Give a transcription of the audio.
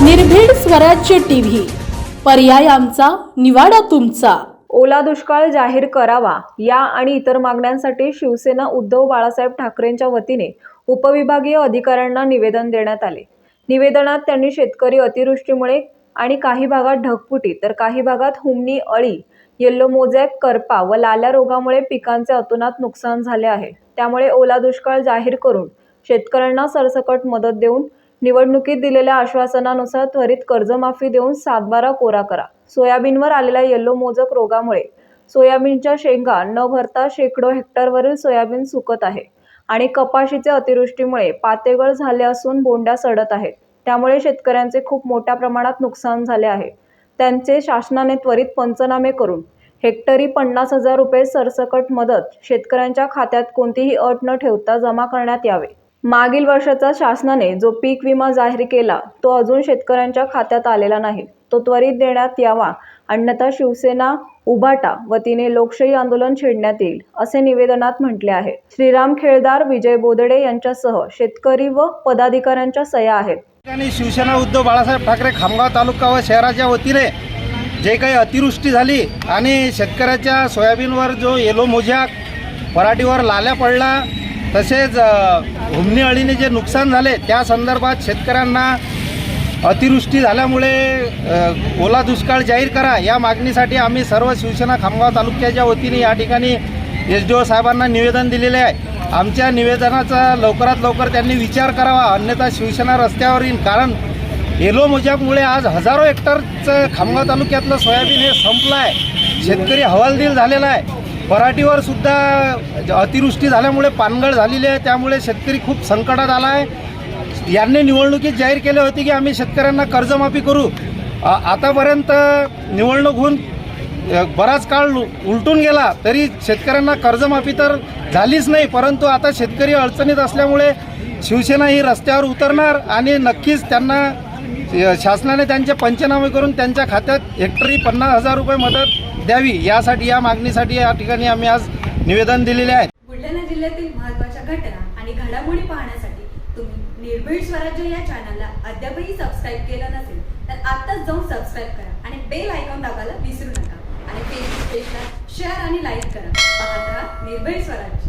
निर्भीड स्वराज्य टीव्ही. पर्याय आमचा निवाडा तुमचा. ओला दुष्काळ जाहीर करावा या आणि इतर मागण्यांसाठी शिवसेना उद्धव बाळासाहेब ठाकरेंच्या वतीने उपविभागीय अधिकाऱ्यांना निवेदन देण्यात आले. निवेदनात त्यांनी शेतकरी अतिवृष्टीमुळे आणि काही भागात ढगफुटी तर काही भागात हुमणी अळी येल्लो मोझॅक करपा व लाल्या रोगामुळे पिकांचे अतोनात नुकसान झाले आहे. त्यामुळे ओला दुष्काळ जाहीर करून शेतकऱ्यांना सरसकट मदत देऊन निवडणुकीत दिलेल्या आश्वासनानुसार त्वरित कर्जमाफी देऊन सातबारा कोरा करा. सोयाबीनवर आलेल्या येल्लो मोजक रोगामुळे सोयाबीनच्या शेंगा न भरता शेकडो हेक्टरवरील सोयाबीन सुकत आहे आणि कपाशीचे अतिवृष्टीमुळे पातेगळ झाले असून बोंड्या सडत आहेत. त्यामुळे शेतकऱ्यांचे खूप मोठ्या प्रमाणात नुकसान झाले आहे. त्यांचे शासनाने त्वरित पंचनामे करून हेक्टरी पन्नास हजार रुपये सरसकट मदत शेतकऱ्यांच्या खात्यात कोणतीही अट न ठेवता जमा करण्यात यावे. मागील वर्षाचा शासनाने जो पीक विमा जाहीर केला तो अजून शेतकऱ्यांच्या खात्यात आलेला नाही. तो त्वरित देण्यात यावा. अन्यथा शिवसेना उभाटा वतीने लोकशाही आंदोलन छेडण्यात येईल असे निवेदनात म्हटले आहे. श्रीराम खेळदार विजय बोदडे यांच्यासह शेतकरी व पदाधिकाऱ्यांच्या सह्या आहेत. ठिकाणी शिवसेना उद्धव बाळासाहेब ठाकरे खामगाव तालुका व शहराच्या वतीने जे काही अतिवृष्टी झाली आणि शेतकऱ्याच्या सोयाबीनवर जो येलो मोझ्याक पराठीवर लाल्या पडला तसेच अ, हुमणी अळीने जे नुकसान झाले त्या संदर्भात शेतकऱ्यांना अतिवृष्टी झाल्यामुळे ओला दुष्काळ जाहीर करा या मागणीसाठी आम्ही सर्व शिवसेना खामगाव तालुक्याच्या वतीने या ठिकाणी एस डी ओ साहेबांना निवेदन दिलेले आहे. आमच्या निवेदनाचा लवकरात लवकर त्यांनी विचार करावा अन्यथा शिवसेना रस्त्यावर येईल कारण येलो मोजाकमुळे आज हजारो हेक्टरचं खामगाव तालुक्यातलं सोयाबीन हे संपलं आहे शेतकरी हवालदिल झालेला आहे. पराठीवर सुद्धा अतिवृष्टी झाल्यामुळे पानगळ झालेली आहे. त्यामुळे शेतकरी खूप संकटात आला आहे. यांनी निवडणुकीत जाहीर केले होते की आम्ही शेतकऱ्यांना कर्जमाफी करू. आतापर्यंत निवडणूक होऊन बराच काळ उलटून गेला तरी शेतकऱ्यांना कर्जमाफी तर झालीच नाही परंतु आता शेतकरी अडचणीत असल्यामुळे शिवसेना ही रस्त्यावर उतरणार आणि नक्कीच त्यांना शासनाने त्यांचे पंचनामे करून त्यांच्या खात्यात हेक्टरी पन्नास हजार रुपये मदत द्यावी यासाठी या मागणीसाठी या ठिकाणी आम्ही आज निवेदन दिलेले आहे. बुलढाणा जिल्ह्यातील महत्त्वाच्या घटना आणि घडामोडी पाहण्यासाठी तुम्ही निर्भीड स्वराज्य या चॅनलला अद्यापही सबस्क्राईब केलं नसेल तर आत्ताच जाऊन सबस्क्राईब करा आणि बेल आयकॉन दाबायला विसरू नका. आणि फेसबुक पेजला शेअर आणि लाईक करा. पाहत राहा निर्भीड स्वराज्य.